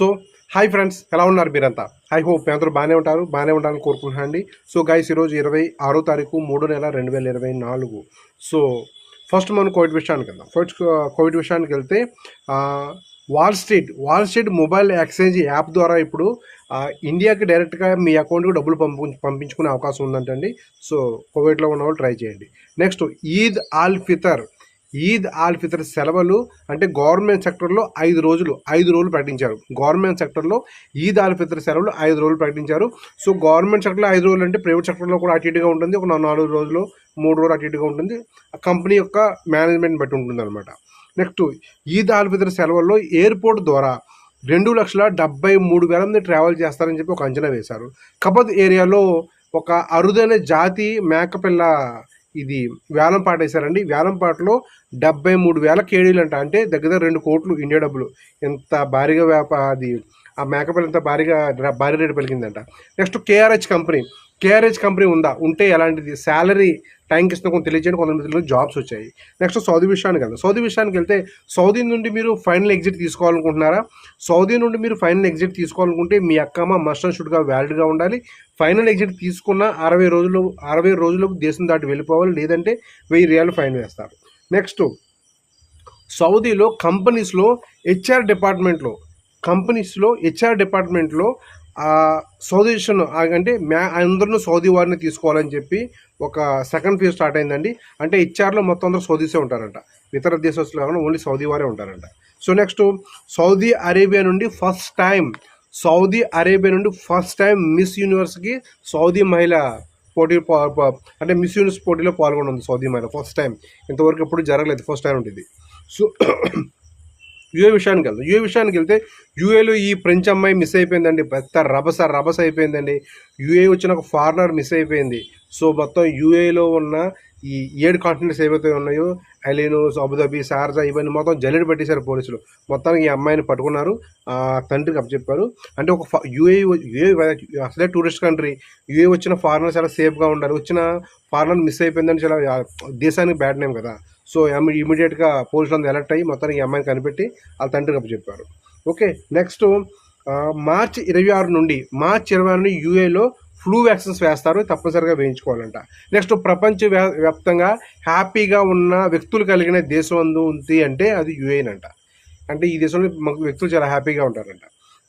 So hi friends ఎలా ఉన్నారు మీరంతా? ఐ హోప్ మీ అందరూ బాగానే ఉంటారు బాగానే ఉండాలని కోరుకుంటున్నాను అండి సో గైస్ ఈరోజు ఇరవై ఆరో తారీఖు మూడో నెల రెండు వేల ఇరవై నాలుగు. సో ఫస్ట్ మనం కోవిడ్ విషయానికి వెళ్దాం. ఫస్ట్ కోవిడ్ విషయానికి వెళ్తే wall street wall street mobile exchange app ద్వారా ఇప్పుడు ఇండియాకి డైరెక్ట్గా మీ అకౌంట్కి డబ్బులు పంపు పంపించుకునే అవకాశం ఉందంటండి. సో కోవిడ్లో ఉన్న వాళ్ళు ట్రై చేయండి. నెక్స్ట్ ఈద్ ఆల్ ఫితర్ ఈద్ ఆల్ ఫితర్ సెలవులు అంటే గవర్నమెంట్ సెక్టర్లో ఐదు రోజులు ఐదు రోజులు ప్రకటించారు. గవర్నమెంట్ సెక్టర్లో ఈద్ ఆల్ ఫితర్ సెలవులు ఐదు రోజులు ప్రకటించారు. సో గవర్నమెంట్ సెక్టర్లో ఐదు రోజులు అంటే ప్రైవేట్ సెక్టర్లో కూడా అటు ఇటుగా ఉంటుంది. ఒక నాలుగు రోజులు మూడు రోజులు అటు ఇటుగా ఉంటుంది. ఆ కంపెనీ యొక్క మేనేజ్మెంట్ బట్టి ఉంటుంది అనమాట నెక్స్ట్ ఈద్ ఆల్ ఫితర్ సెలవుల్లో ఎయిర్పోర్ట్ ద్వారా రెండు లక్షల డెబ్బై మూడు వేల మంది ట్రావెల్ చేస్తారని చెప్పి ఒక అంచనా వేశారు. కపత్ ఏరియాలో ఒక అరుదైన జాతి మేకపిల్ల ఇది వేలం పాట వేశారండి. వేలం పాటలో డెబ్బై మూడు వేల కేడీలు అంట అంటే దగ్గర దగ్గర రెండు కోట్లు ఇండియా డబ్బులు. ఎంత భారీగా వ్యాప అది ఆ మేకపల్లి ఎంత భారీగా భారీ రేటు పెరిగిందంట next KRH company. KRH company ఉందా? ఉంటే ఎలాంటిది? శాలరీ టైంకి ఇస్తున్న కొంత తెలియజేయండి. కొంతమంది జాబ్స్ వచ్చాయి. నెక్స్ట్ సౌదీ విషయానికి వెళ్దాం. సౌదీ విషయానికి వెళ్తే సౌదీ నుండి మీరు ఫైనల్ ఎగ్జిట్ తీసుకోవాలనుకుంటున్నారా? సౌదీ నుండి మీరు ఫైనల్ ఎగ్జిట్ తీసుకోవాలనుకుంటే మీ అక్కమ్మ మస్ట్ అండ్ షుడ్గా వ్యాలిడ్గా ఉండాలి. ఫైనల్ ఎగ్జిట్ తీసుకున్న అరవై రోజులు అరవై రోజులకు దేశం దాటి వెళ్ళిపోవాలి. లేదంటే వెయ్యి రియాలు ఫైన్ వేస్తారు. నెక్స్ట్ సౌదీలో కంపెనీస్లో హెచ్ఆర్ డిపార్ట్మెంట్లో కంపెనీస్లో హెచ్ఆర్ డిపార్ట్మెంట్లో సౌదీషన్ అంటే మ్యా అందరూ సౌదీ వారిని తీసుకోవాలని చెప్పి ఒక సెకండ్ ఫేజ్ స్టార్ట్ అయిందండి. అంటే హెచ్ఆర్లో మొత్తం అందరూ సౌదీసే ఉంటారంట. ఇతర దేశస్తులు కాకుండా ఓన్లీ సౌదీ వారే ఉంటారంట. సో నెక్స్ట్ సౌదీ అరేబియా నుండి ఫస్ట్ టైం సౌదీ అరేబియా నుండి ఫస్ట్ టైం మిస్ యూనివర్స్కి సౌదీ మహిళ పోటీ అంటే మిస్ యూనివర్స్ పోటీలో పాల్గొనుంది సౌదీ మహిళ ఫస్ట్ టైం ఇంతవరకు ఎప్పుడు జరగలేదు ఫస్ట్ టైం ఉంటుంది. సో యుఏ విషయానికి వెళ్దాం. యుఏ విషయానికి వెళ్తే యుఏలో ఈ ఫ్రెంచ్ అమ్మాయి మిస్ అయిపోయిందండి. పెద్ద రభస రభస అయిపోయిందండి. యుఏ వచ్చిన ఒక ఫారినర్ మిస్ అయిపోయింది. సో మొత్తం యుఏలో ఉన్న ఈ ఏడు కాంటినెంట్స్ ఏవైతే ఉన్నాయో అలీనోస్ అబుదాబి సార్జా ఇవన్నీ మొత్తం జల్లెడ పెట్టేశారు పోలీసులు. మొత్తానికి ఈ అమ్మాయిని పట్టుకున్నారు. తండ్రికి అప్పచెప్పారు. అంటే ఒక యుఏ యుఏ అసలే టూరిస్ట్ కంట్రీ యుఏ వచ్చిన ఫారినర్ చాలా సేఫ్గా ఉండాలి. వచ్చిన ఫారినర్ మిస్ అయిపోయిందని చాలా దేశానికి బ్యాడ్ నేమ్ కదా. సో ఇమీడియట్గా పోలీసులు అందరూ అలర్ట్ అయ్యి మొత్తానికి ఈ అమ్మాయిని కనిపెట్టి వాళ్ళ తండ్రికి అప్పచెప్పారు ఓకే నెక్స్ట్ మార్చ్ ఇరవై ఆరు నుండి మార్చ్ ఇరవై ఆరు నుండి యూఏలో ఫ్లూ వ్యాక్సిన్స్ వేస్తారు తప్పనిసరిగా వేయించుకోవాలంట. నెక్స్ట్ ప్రపంచ వ్యాప్తంగా హ్యాపీగా ఉన్న వ్యక్తులు కలిగిన దేశం అందు ఉంది అంటే అది యుఏన్ అంట అంటే ఈ దేశంలో మాకు వ్యక్తులు చాలా హ్యాపీగా ఉంటారంట.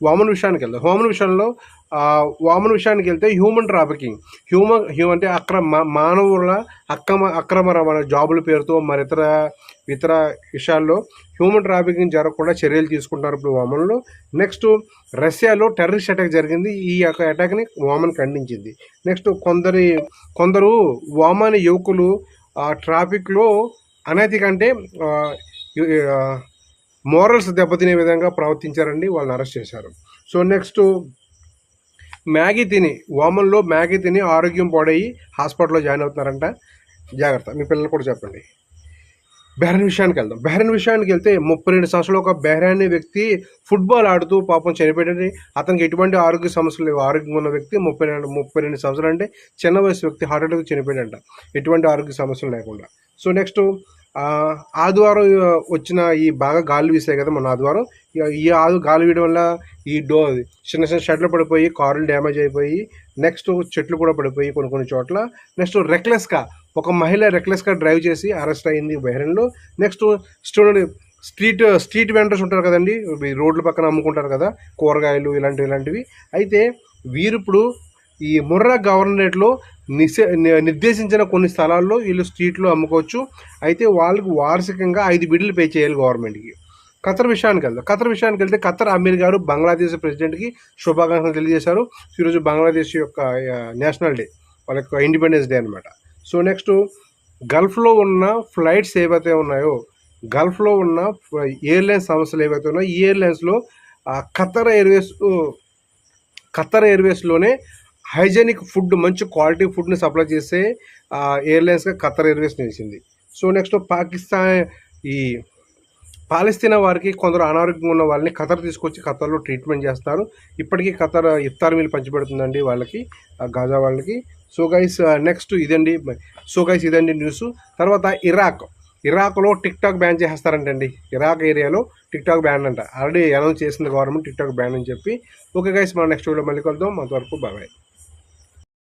వామన్ విషయానికి వెళ్దాం. హోమన్ విషయంలో వామన్ విషయానికి వెళ్తే హ్యూమన్ ట్రాఫికింగ్ హ్యూమన్ హ్యూ అంటే అక్రమ మానవుల అక్రమ అక్రమ రవాణా జాబుల పేరుతో మరి ఇతర ఇతర విషయాల్లో హ్యూమన్ ట్రాఫికింగ్ జరగకుండా చర్యలు తీసుకుంటున్నారు ఇప్పుడు వామన్లో. నెక్స్ట్ రష్యాలో టెర్రరిస్ట్ అటాక్ జరిగింది. ఈ యొక్క అటాక్ని వామన్ ఖండించింది. నెక్స్ట్ కొందరి కొందరు వామన్ యువకులు ఆ ట్రాఫిక్లో అనైతిక అంటే మోరల్స్ దెబ్బతినే విధంగా ప్రవర్తించారండి వాళ్ళని అరెస్ట్ చేశారు. సో నెక్స్ట్ మ్యాగీ తిని వామన్లో మ్యాగీ తిని ఆరోగ్యం పాడయ్యి హాస్పిటల్లో జాయిన్ అవుతున్నారంట. జాగ్రత్త మీ పిల్లలు కూడా చెప్పండి. బెహ్రెన్ విషయానికి వెళ్దాం. బెహ్రెన్ విషయానికి వెళ్తే ముప్పై రెండు సంవత్సరాలు ఒక బెహ్రాన్ వ్యక్తి ఫుట్బాల్ ఆడుతూ పాపం చనిపోయాడని అతనికి ఎటువంటి ఆరోగ్య సమస్యలు లేవు. ఆరోగ్యం ఉన్న వ్యక్తి ముప్పై రెండు ముప్పై రెండు సంవత్సరాలు అంటే చిన్న వయసు వ్యక్తి హార్ట్ అటాక్ చనిపోయాడంట. ఎటువంటి ఆరోగ్య సమస్యలు లేకుండా. సో నెక్స్ట్ ఆదివారం వచ్చిన ఈ బాగా గాలి వీసాయి కదా మన ఆదివారం. ఈ- ఈ ఆదు గాలి వీయడం వల్ల ఈ డో చిన్న చిన్న షెడ్లు పడిపోయి కార్లు డ్యామేజ్ అయిపోయి నెక్స్ట్ చెట్లు కూడా పడిపోయి కొన్ని కొన్ని చోట్ల. నెక్స్ట్ రెక్లెస్గా ఒక మహిళ రెక్లెస్గా డ్రైవ్ చేసి అరెస్ట్ అయింది బహిరంలో next student street street vendors ఉంటారు కదండి రోడ్ల పక్కన అమ్ముకుంటారు కదా కూరగాయలు ఇలాంటివి ఇలాంటివి. అయితే వీరిప్పుడు ఈ ముర్రా గవర్నరేట్లో నిర్దేశించిన కొన్ని స్థలాల్లో వీళ్ళు స్ట్రీట్లో అమ్ముకోవచ్చు. అయితే వాళ్ళకి వార్షికంగా ఐదు బిడ్డలు పే చేయాలి గవర్నమెంట్కి. ఖతర్ విషయానికి వెళ్దాం. ఖతర్ విషయానికి వెళ్తే ఖతర్ అమీర్ గారు బంగ్లాదేశ్ ప్రెసిడెంట్కి శుభాకాంక్షలు తెలియజేశారు. ఈరోజు బంగ్లాదేశ్ యొక్క నేషనల్ డే వాళ్ళ యొక్క ఇండిపెండెన్స్ డే అనమాట సో నెక్స్ట్ గల్ఫ్లో ఉన్న ఫ్లైట్స్ ఏవైతే ఉన్నాయో గల్ఫ్లో ఉన్న ఎయిర్లైన్స్ సంస్థలు ఏవైతే ఉన్నాయో ఈ ఎయిర్లైన్స్లో ఖతర్ ఎయిర్వేస్ ఖతర్ ఎయిర్వేస్లోనే హైజెనిక్ ఫుడ్ మంచి క్వాలిటీ ఫుడ్ని సప్లై చేసే ఎయిర్లైన్స్గా ఖతర్ ఎయిర్వేస్ నిలిచింది. సో నెక్స్ట్ పాకిస్తాన్ ఈ పాలస్తీనా వారికి కొందరు అనారోగ్యంగా ఉన్న వాళ్ళని ఖతర్ తీసుకొచ్చి ఖతర్లో ట్రీట్మెంట్ చేస్తారు ఇప్పటికీ ఖతర్ ఇఫ్తార్ మీలు పంచిపెడుతుందండి వాళ్ళకి గాజా వాళ్ళకి. సో గైస్ నెక్స్ట్ ఇదండి సో గైస్ ఇదండి న్యూస్ తర్వాత ఇరాక్. ఇరాక్లో టిక్ టాక్ బ్యాన్ చేస్తారంటండి. ఇరాక్ ఏరియాలో టిక్ టాక్ బ్యాన్ అంట. ఆల్రెడీ అనౌన్స్ చేసింది గవర్నమెంట్ టిక్ టాక్ బ్యాన్ అని చెప్పి. ఓకే గైస్ మన నెక్స్ట్ వీడియో మళ్ళీ కలుద్దాం. అంతవరకు బాబాయ్